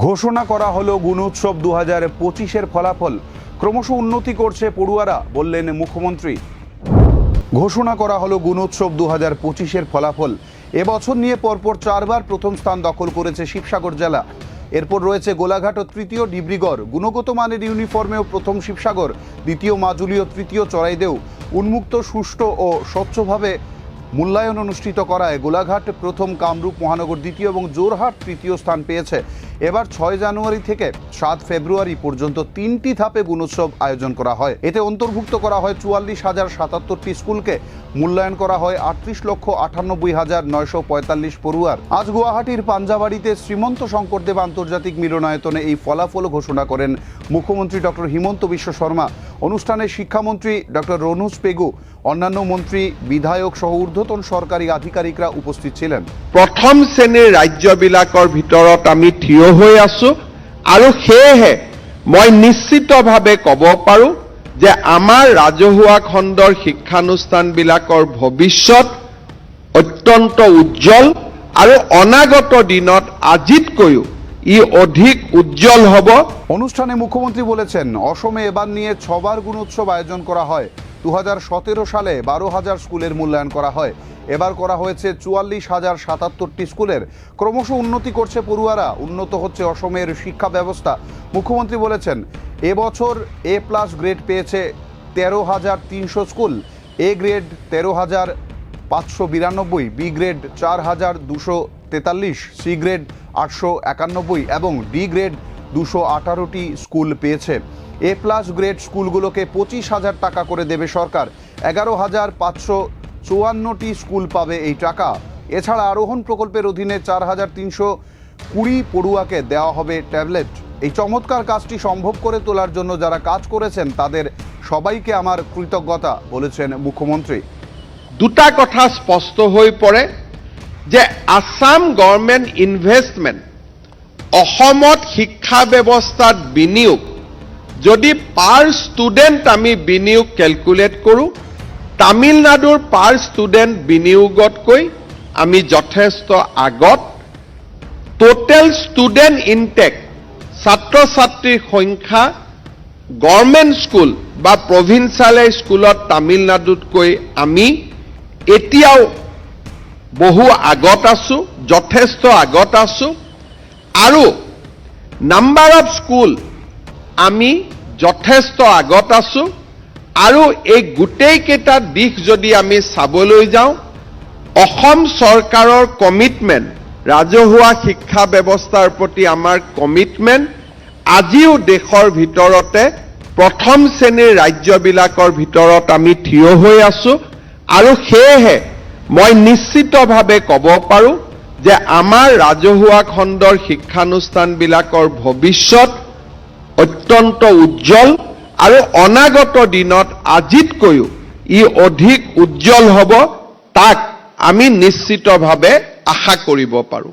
ঘোষণা করা হলো গুণোৎসব দু হাজার পঁচিশের ফলাফল। ক্রমশ উন্নতি করছে পড়ুয়ারা, বললেন মুখ্যমন্ত্রী। ঘোষণা করা হলো গুণোৎসব দু হাজার পঁচিশের ফলাফল। এবছর নিয়ে পরপর চারবার প্রথম স্থান দখল করেছে শিবসাগর জেলা। এরপর রয়েছে গোলাঘাট ও তৃতীয় ডিব্রিগড়। গুণগত মানের ইউনিফর্মেও প্রথম শিবসাগর, দ্বিতীয় মাজুলি ও তৃতীয় চড়াইদেও। উন্মুক্ত, সুষ্ঠু ও স্বচ্ছভাবে মূল্যায়ন অনুষ্ঠিত করায় গোলাঘাট প্রথম কামরূপ মহানগর দ্বিতীয় এবং জোরহাট তৃতীয় স্থান পেয়েছে। এবার ছয় জানুয়ারি থেকে সাত ফেব্রুয়ারি পর্যন্ত তিনটি ধাপে গুণোৎসব আয়োজন করা হয়। এতে অন্তর্ভুক্ত করা হয় চুয়াল্লিশ হাজার সাতাত্তরটি স্কুলকে। মূল্যায়ন করা হয় আটত্রিশ লক্ষ আটানব্বই হাজার নয়শো পঁয়তাল্লিশ পড়ুয়ার। আজ গুয়াহাটির পাঞ্জাবাড়িতে শ্রীমন্ত শঙ্করদেব আন্তর্জাতিক মিলনায়তনে এই ফলাফল ঘোষণা করেন মুখ্যমন্ত্রী ডক্টর হিমন্ত বিশ্ব শর্মা। অনুষ্ঠানে শিক্ষামন্ত্রী ডক্টর রনুজ পেগু, অন্যান্য মন্ত্রী, বিধায়ক সহ ঊর্ধ্বতন সরকারি আধিকারিকরা উপস্থিত ছিলেন। প্ৰথম শ্ৰেণীৰ ৰাজ্যবিলাকৰ ভিতৰত আমি থিয় হৈ আছো। আৰু সেয়েহে মই নিশ্চিতভাৱে ক'ব পাৰোঁ যে আমাৰ ৰাজহুৱা খণ্ডৰ শিক্ষানুষ্ঠানবিলাকৰ ভৱিষ্যত অত্যন্ত উজ্জ্বল আৰু অনাগত দিনত আজিতকৈও ই অধিক উজ্জ্বল হ'ব। অনুষ্ঠানে মুখ্যমন্ত্রী বলেছেন, অসমে এবার নিয়ে ছবার গুণোৎসব আয়োজন করা হয়। দু হাজার সতেরো সালে বারো হাজার স্কুলের মূল্যায়ন করা হয়। এবার করা হয়েছে চুয়াল্লিশ হাজার সাতাত্তরটি স্কুলের। ক্রমশ উন্নতি করছে পড়ুয়ারা। উন্নত হচ্ছে অসমের শিক্ষা ব্যবস্থা। মুখ্যমন্ত্রী বলেছেন, এবছর এ প্লাস গ্রেড পেয়েছে তেরো হাজার তিনশো স্কুল। এ গ্রেড তেরো হাজার পাঁচশো বিরানব্বই, বি গ্রেড চার হাজার দুশো তেতাল্লিশ, সি গ্রেড আটশো একানব্বই এবং ডি গ্রেড দুশো আঠারোটি স্কুল পেয়েছে। এ প্লাস গ্রেড স্কুলগুলোকে পঁচিশ হাজার টাকা করে দেবে সরকার। এগারো হাজার পাঁচশো চুয়ান্নটি স্কুল পাবে এই টাকা। এছাড়া আরোহণ প্রকল্পের অধীনে চার হাজার তিনশো কুড়ি পড়ুয়াকে দেওয়া হবে ট্যাবলেট। এই চমৎকার কাজটি সম্ভব করে তোলার জন্য যারা কাজ করেছেন, তাদের সবাইকে আমার কৃতজ্ঞতা বলেছেন মুখ্যমন্ত্রী। দুটা কথা স্পষ্ট হয়ে পড়ে যে আসাম গভর্নমেন্ট ইনভেষ্টমেণ্ট অসমত শিক্ষা ব্যৱস্থাত বিনিয়োগ। যদি পাৰ ষ্টুডেণ্ট আমি বিনিয়োগ কেলকুলেট কৰোঁ তামিলনাডুৰ পাৰ ষ্টুডেণ্ট বিনিয়োগতকৈ আমি যথেষ্ট আগত। টোটেল ষ্টুডেণ্ট ইনটেক ছাত্ৰ ছাত্ৰীৰ সংখ্যা গভৰ্ণমেণ্ট স্কুল বা প্ৰভিন্সিয়েলাইজ স্কুলত তামিলনাডুতকৈ আমি এতিয়াও বহু আগত আছো যথেষ্ট আগত আছো। আৰু নাম্বাৰ অফ স্কুল আমি যথেষ্ট আগত আছো আৰু এই গোটেইকেইটা দিশ যদি আমি চাবলৈ যাওঁ, অসম চৰকাৰৰ কমিটমেণ্ট ৰাজহুৱা শিক্ষা ব্যৱস্থাৰ প্ৰতি আমাৰ কমিটমেণ্ট আজিও দেশৰ ভিতৰতে প্ৰথম শ্ৰেণীৰ ৰাজ্যবিলাকৰ ভিতৰত আমি থিয় হৈ আছো আৰু সেয়েহে মই নিশ্চিতভাৱে ক'ব পাৰোঁ যে আমাৰ ৰাজহুৱা খণ্ডৰ শিক্ষানুষ্ঠানবিলাকৰ ভৱিষ্যত অত্যন্ত উজ্জ্বল আৰু অনাগত দিনত আজিতকৈও ই অধিক উজ্জ্বল হ'ব, তাক আমি নিশ্চিতভাৱে আশা কৰিব পাৰোঁ।